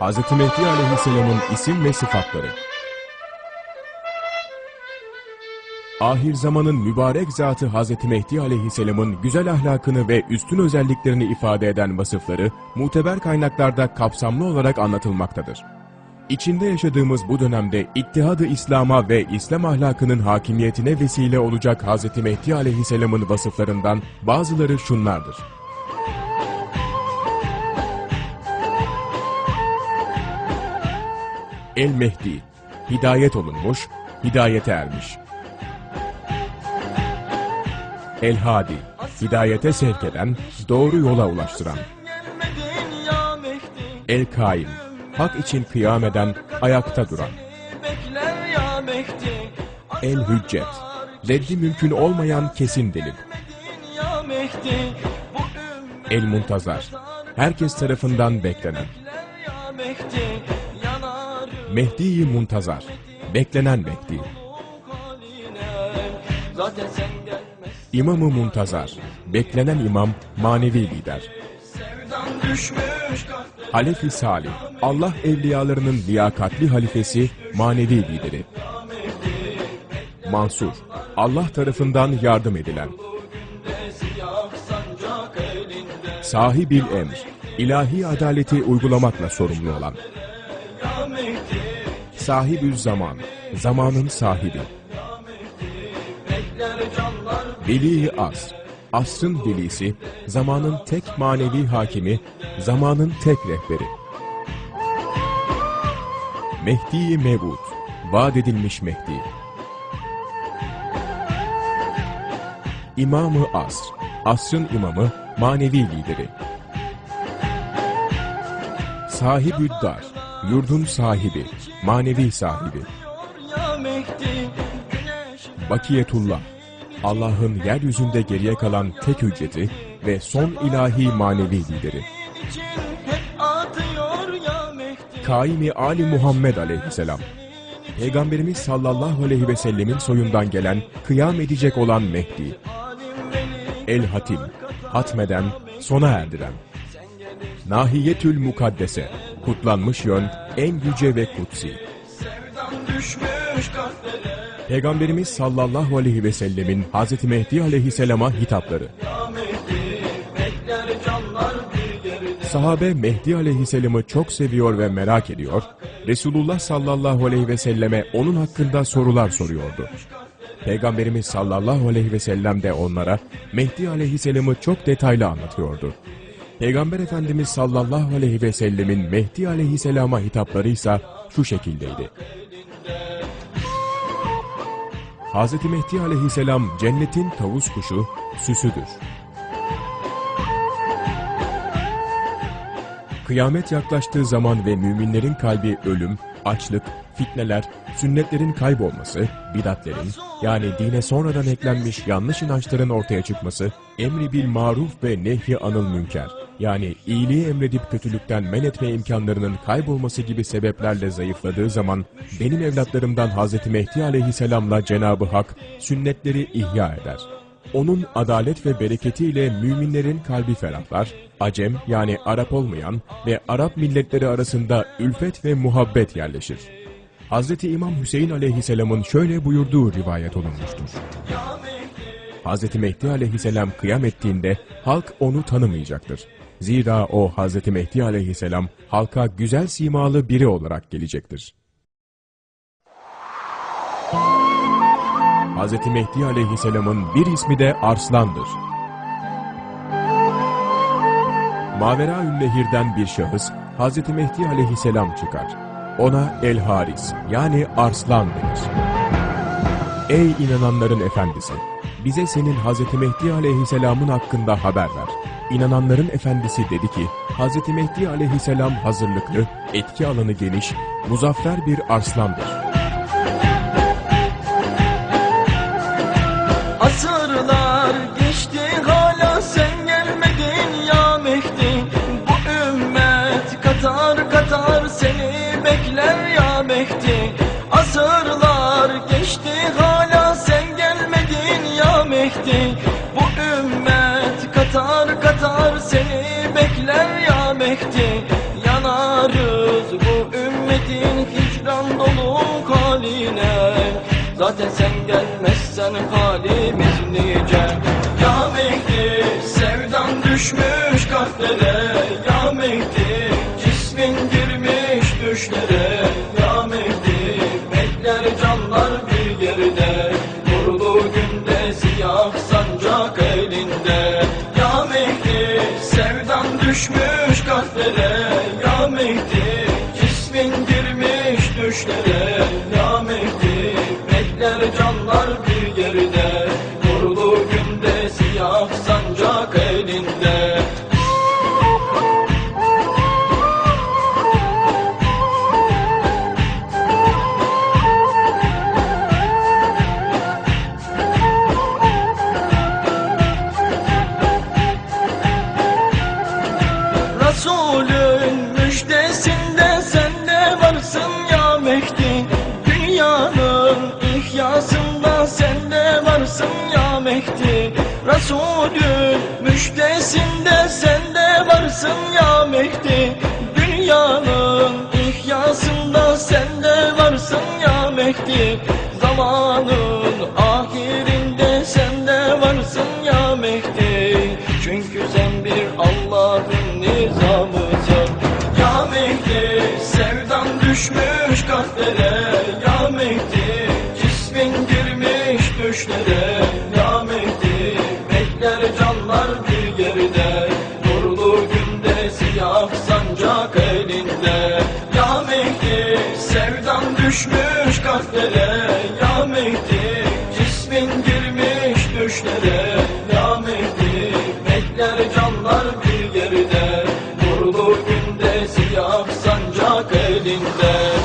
Hz. Mehdi Aleyhisselam'ın isim ve sıfatları Ahir zamanın mübarek zatı Hz. Mehdi Aleyhisselam'ın güzel ahlakını ve üstün özelliklerini ifade eden vasıfları muteber kaynaklarda kapsamlı olarak anlatılmaktadır. İçinde yaşadığımız bu dönemde ittihadı İslam'a ve İslam ahlakının hakimiyetine vesile olacak Hz. Mehdi Aleyhisselam'ın vasıflarından bazıları şunlardır. El-Mehdi, hidayet olunmuş, hidayete ermiş. El-Hadi, hidayete sevk eden, doğru yola ulaştıran. Mehdi El-Kaim, hak için kıyam eden, ayakta duran. Mehdi El-Hüccet, reddi mümkün olmayan kesin delil. Mehdi ümmet El-Muntazar, herkes tarafından beklenen. Mehdi-i Muntazar, beklenen Mehdi. İmam-ı Muntazar, beklenen imam, manevi lider. Halefi Salih, Allah evliyalarının liyakatli halifesi, manevi lideri. Mansur, Allah tarafından yardım edilen. Sahibil emr, ilahi adaleti uygulamakla sorumlu olan. Sahibül zaman, zamanın sahibi. Veli asr, asrın velisi, zamanın tek manevi hakimi, zamanın tek rehberi. Mehdi-i Mevud, vaat edilmiş Mehdi. İmamı asr, asrın imamı, manevi lideri. Sahibüddar, yurdun sahibi, manevi sahibi. Bakiyetullah, Allah'ın yeryüzünde geriye kalan tek hücceti ve son ilahi manevi lideri. Kaimi Ali Muhammed aleyhisselam. Peygamberimiz sallallahu aleyhi ve sellemin soyundan gelen, kıyam edecek olan Mehdi. El Hatim, hatmeden, sona erdiren. Nahiyetül Mukaddese, kutlanmış yön, en yüce ve kutsi. Peygamberimiz sallallahu aleyhi ve sellemin Hz. Mehdi aleyhisselama hitapları. Sahabe Mehdi aleyhisselamı çok seviyor ve merak ediyor. Resulullah sallallahu aleyhi ve selleme onun hakkında sorular soruyordu. Peygamberimiz sallallahu aleyhi ve sellem de onlara Mehdi aleyhisselamı çok detaylı anlatıyordu. Peygamber Efendimiz sallallahu aleyhi ve sellemin Mehdi aleyhisselama hitapları ise şu şekildeydi. Hz. Mehdi aleyhisselam cennetin tavus kuşu, süsüdür. Kıyamet yaklaştığı zaman ve müminlerin kalbi ölüm, açlık, fitneler, sünnetlerin kaybolması, bidatlerin yani dine sonradan eklenmiş yanlış inançların ortaya çıkması, emri bil maruf ve nehy anıl münker yani iyiliği emredip kötülükten men etme imkanlarının kaybolması gibi sebeplerle zayıfladığı zaman benim evlatlarımdan Hz. Mehdi aleyhisselamla Cenab-ı Hak sünnetleri ihya eder. Onun adalet ve bereketiyle müminlerin kalbi ferahlar, Acem yani Arap olmayan ve Arap milletleri arasında ülfet ve muhabbet yerleşir. Hz. İmam Hüseyin aleyhisselamın şöyle buyurduğu rivayet olunmuştur. Hz. Mehdi aleyhisselam kıyam ettiğinde halk onu tanımayacaktır. Zira o Hz. Mehdi aleyhisselam halka güzel simalı biri olarak gelecektir. Hz. Mehdi aleyhisselamın bir ismi de Arslan'dır. Mavera Nehir'den bir şahıs Hz. Mehdi aleyhisselam çıkar. Ona El Haris yani Arslan denir. Ey inananların efendisi! Bize senin Hz. Mehdi aleyhisselamın hakkında haber ver. İnananların efendisi dedi ki, Hz. Mehdi aleyhisselam hazırlıklı, etki alanı geniş, muzaffer bir arslandır. Asırlar geçti hala sen gelmedin ya Mehdi Bu ümmet katar katar seni bekler ya Mehdi bekler ya mekti Yanarız bu ümmetin hicran dolu haline. Zaten sen gelmezsen halimiz nice? Ya mekti sevdan düşmüş kalplere. Ya mekti Düşmüş kahvelere Düştesinde sen de varsın ya Mehdi. Dünyanın ihyasında sen de varsın ya Mehdi. Zamanın Kan düşmüş kalplere ya Mehdi Cismin girmiş düşlere ya Mehdi Bekler canlar bir yerde Nurlu günde siyah sancak elinde.